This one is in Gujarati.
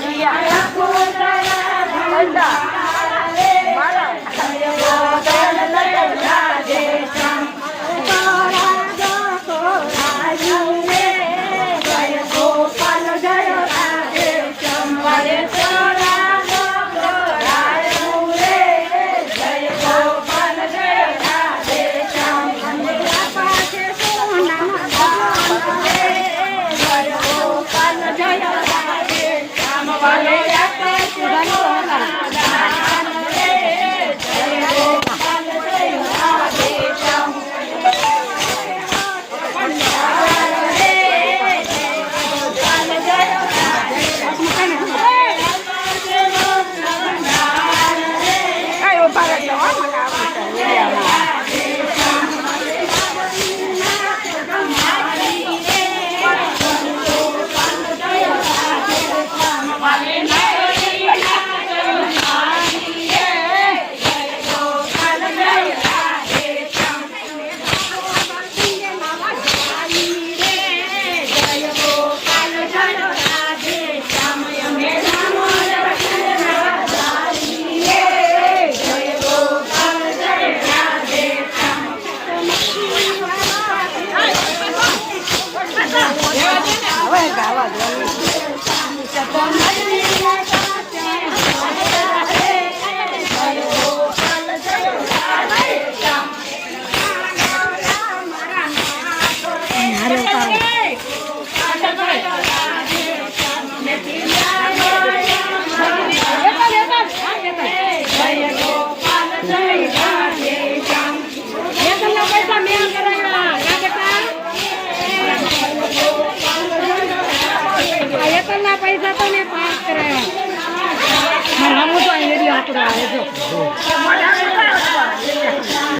yeah. arm around. 我也干了。પૈસા તો ને પાસ કરાયા. હું તો અહીંયા આંકડો આવે જો